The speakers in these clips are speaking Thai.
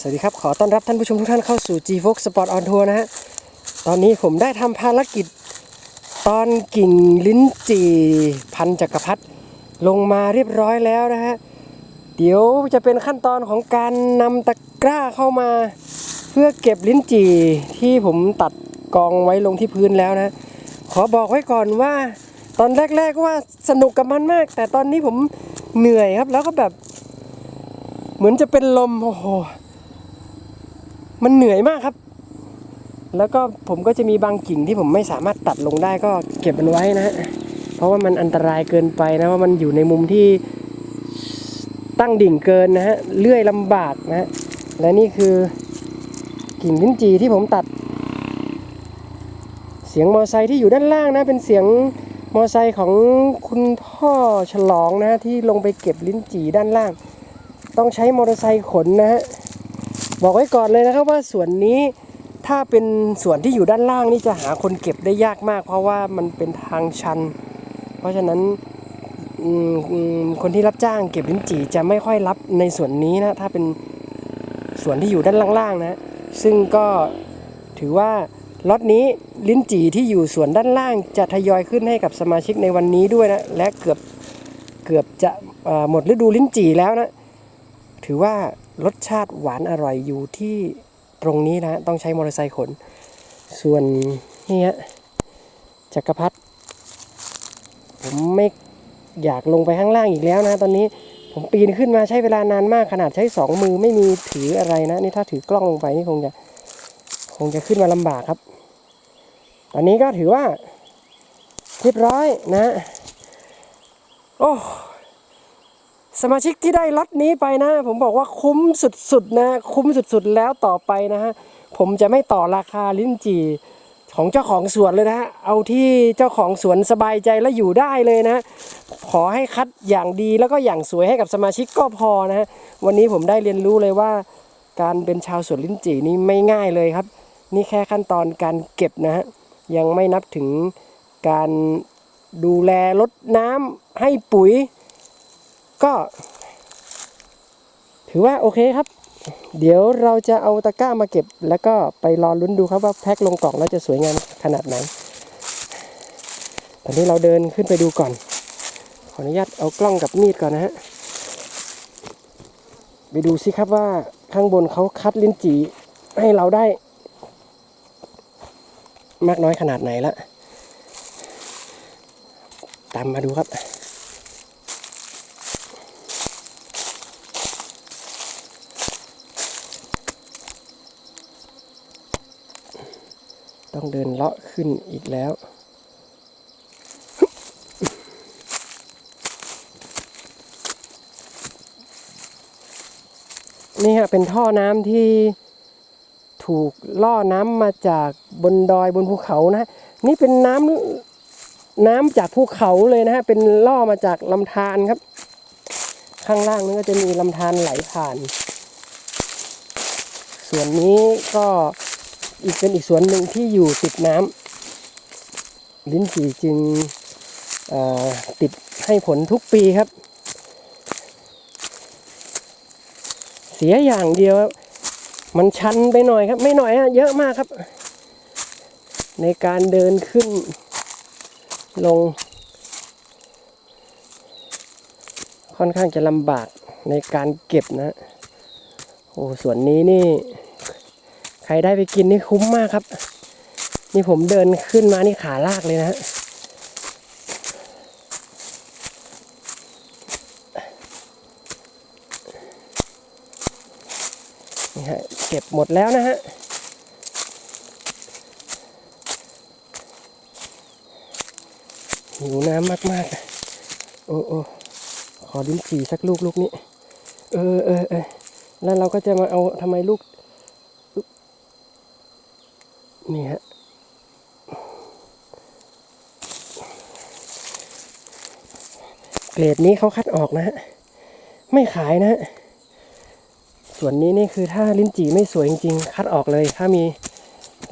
สวัสดีครับ ขอต้อนรับท่านผู้ชมทุกท่านเข้าสู่ G Fox Sport on Tour นะฮะ ตอนนี้ผมได้ทำภารกิจตอนกิ่งลิ้นจี่พันจักรพรรดิลงมาเรียบร้อยแล้วนะฮะ เดี๋ยวจะเป็นขั้นตอนของการนำตะกร้าเข้ามา เพื่อเก็บลิ้นจี่ที่ผมตัดกองไว้ลงที่พื้นแล้วนะ ขอบอกไว้ก่อนว่า ตอนแรกๆว่าสนุกกับมันมาก แต่ตอนนี้ผมเหนื่อยครับแล้วก็แบบ เหมือนจะเป็นลมโอ้โห มันเหนื่อยมากครับ แล้วก็ผมก็จะมีบางกิ่งที่ผมไม่สามารถตัดลงได้ก็เก็บมันไว้นะฮะเพราะว่ามันอันตรายเกินไปนะว่ามันอยู่ในมุมที่ตั้งดิ่งเกินนะฮะเลื่อยลำบากนะฮะและนี่คือกิ่งลิ้นจีที่ผมตัด เสียงมอไซค์ที่อยู่ด้านล่างนะ เป็นเสียงมอไซค์ของคุณพ่อฉลองนะฮะที่ลงไปเก็บลิ้นจีด้านล่าง ต้องใช้มอเตอร์ไซค์ขนนะฮะ บอกไว้ก่อนเลยนะครับว่าส่วนนี้ถ้าเป็นสวนที่อยู่ด้านล่างนี่จะหาคนเก็บได้ยากมาก เพราะว่ามันเป็นทางชัน เพราะฉะนั้นคนที่รับจ้างเก็บลิ้นจี่จะไม่ค่อยรับในส่วนนี้นะถ้าเป็นส่วนที่อยู่ด้านล่างๆนะซึ่งก็ถือว่าล็อตนี้ลิ้นจี่ที่อยู่ส่วนด้านล่าง จะทยอยขึ้นให้กับสมาชิกในวันนี้ด้วยนะและเกือบเกือบจะหมดฤดูลิ้นจี่แล้วนะถือว่า รสชาติหวานอร่อยอยู่ที่ตรงนี้นะต้องใช้มอเตอร์ไซค์ขน ส่วนนี่ฮะจักรพรรดิผมไม่อยากลงไปข้างล่างอีกแล้วนะ ตอนนี้ผมปีนขึ้นมาใช้เวลานานมากขนาดใช้สองมือไม่มีถืออะไรนะ นี่ถ้าถือกล้องลงไปนี่คงจะคงจะขึ้นมาลำบากครับ ตอนนี้ก็ถือว่าเรียบร้อยนะ โอ้ สมาชิกที่ได้ล็อตนี้ไปนะ ผมบอกว่าคุ้มสุดๆนะ คุ้มสุดๆแล้วต่อไปนะฮะผมจะไม่ต่อราคาลิ้นจี่ของเจ้าของสวนเลยนะฮะเอาที่เจ้าของสวนสบายใจและอยู่ได้เลยนะ ขอให้คัดอย่างดีแล้วก็อย่างสวยให้กับสมาชิกก็พอนะฮะวันนี้ผมได้เรียนรู้เลยว่า การเป็นชาวสวนลิ้นจี่นี่ไม่ง่ายเลยครับ นี่แค่ขั้นตอนการเก็บนะฮะยังไม่นับถึงการดูแลลดน้ำให้ปุ๋ย ก็ ถือว่าโอเคครับ เดี๋ยวเราจะเอาตะกร้ามาเก็บ แล้วก็ไปรอลุ้นดูครับว่าแพ็คลงกล่องแล้วจะสวยงามขนาดไหน ตอนนี้เราเดินขึ้นไปดูก่อน ขออนุญาตเอากล้องกับมีดก่อนนะฮะ ไปดูสิครับว่าข้างบนเขาคัดลิ้นจี่ให้เราได้ มากน้อยขนาดไหนละ ตามมาดูครับ ต้องเดินเลาะขึ้นอีกแล้ว นี่ฮะเป็นท่อน้ำที่ถูกล่อน้ำมาจากบนดอยบนภูเขานะฮะนี่เป็นน้ำน้ำจากภูเขาเลยนะฮะ เป็นล่อมาจากลำธารครับ ข้างล่างนั้นก็จะมีลำธารไหลผ่าน ส่วนนี้ก็ อีกเป็นอีกสวนหนึ่งที่อยู่ติดน้ำลิ้นจี่จึงติดให้ผลทุกปีครับ เสียอย่างเดียว มันชันไปหน่อยครับ ไม่หน่อยฮะเยอะมากครับ ในการเดินขึ้นลง ค่อนข้างจะลำบากในการเก็บนะ โอ้ส่วนนี้นี่ ใครได้ไปกินนี่คุ้มมากครับ นี่ผมเดินขึ้นมานี่ขาลากเลยนะฮะนี่ฮะเก็บหมดแล้วนะฮะหิวน้ำมากๆ โอ้โอ้ขอลิ้นจี่สักลูกลูกนี้ เออเออเออแล้วเราก็จะมาเอาทำไมลูก นี่ฮะเกรดนี้เขาคัดออกนะฮะ ไม่ขายนะฮะ ส่วนนี้นี่คือถ้าลิ้นจี่ไม่สวยจริงๆ คัดออกเลย ถ้ามี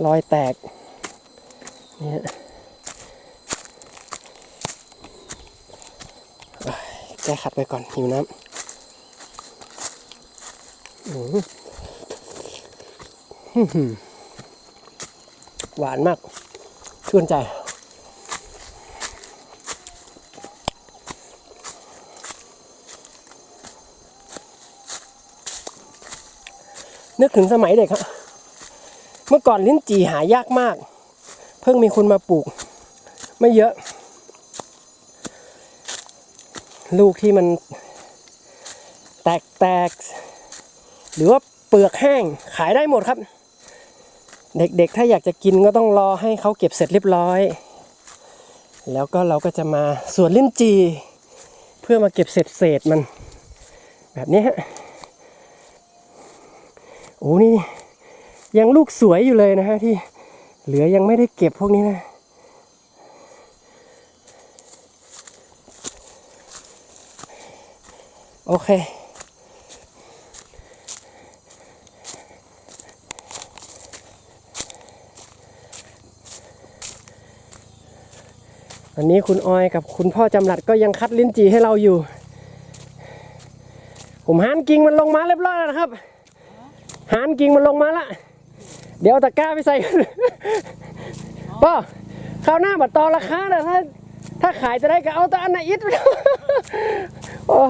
รอยแตกนี่ฮะเอ้ยแก้ขัดไปก่อนหิวน้ำอื้อ หวานมาก ชื่นใจ นึกถึงสมัยเด็กครับ เมื่อก่อนลิ้นจี่หายากมาก เพิ่งมีคนมาปลูก ไม่เยอะ ลูกที่มันแตกแตกหรือว่าเปลือกแห้งขายได้หมดครับ เด็กๆ ถ้าอยากจะกินก็ต้องรอให้เขาเก็บเสร็จเรียบร้อย แล้วก็เราก็จะมาสวนลิ้นจี เพื่อมาเก็บเศษเศษๆมัน แบบนี้ฮะโอ้นี่ยังลูกสวยอยู่เลยนะฮะที่เหลือยังไม่ได้เก็บพวกนี้นะโอเค อันนี้คุณออยกับคุณพ่อจำหลัดก็ยังคัดลิ้นจี่ให้เราอยู่ ผมหานกิ่งมันลงมาเรียบร้อยแล้วนะครับ หานกิ่งมันลงมาละ เดี๋ยวตะกร้าไปใส่ป้อข้าวหน้าบัดต่อราคาเนะถ้าถ้าขายจะได้ก็เอาแต่อันไหนอิดโอ้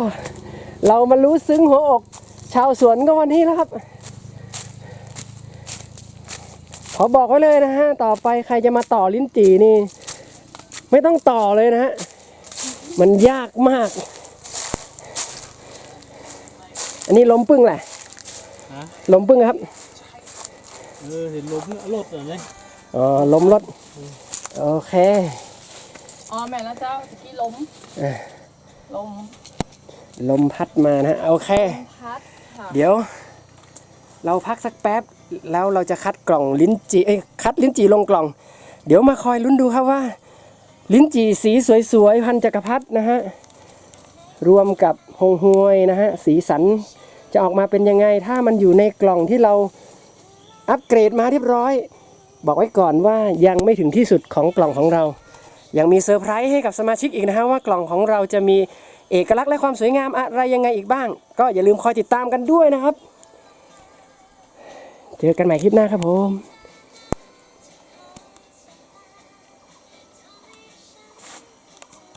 เรามารู้ซึ้งหัวอก ชาวสวนก็วันนี้แล้วครับ ขอบอกไว้เลยนะฮะ ต่อไปใครจะมาต่อลิ้นจี่นี่ ไม่ต้องต่อเลยนะฮะ มันยากมาก อันนี้ล้มปึ้งแหละฮะล้มปึ้งครับ เออเห็นลมรถเหรอเนี่ยอ๋อ ล้มรถ โอเค อ๋อแม่แล้วเจ้าตะกี้ล้มเอ้ยล้มลมพัดมานะโอเค พัดค่ะเดี๋ยว เราพักสักแป๊บ แล้วเราจะคัดกล่องลิ้นจีเอ้ยคัดลิ้นจีลงกล่อง เดี๋ยวมาคอยลุ้นดูครับว่า ลิ้นจี่สีสวยๆ พันจักรพรรดินะฮะ รวมกับฮงฮวยนะฮะ สีสันจะออกมาเป็นยังไง ถ้ามันอยู่ในกล่องที่เราอัปเกรดมาเรียบร้อย บอกไว้ก่อนว่ายังไม่ถึงที่สุดของกล่องของเรา ยังมีเซอร์ไพรส์ให้กับสมาชิกอีกนะฮะว่ากล่องของเราจะมีเอกลักษณ์และความสวยงามอะไรยังไงอีกบ้าง ก็อย่าลืมคอยติดตามกันด้วยนะครับ เจอกันใหม่คลิปหน้าครับผม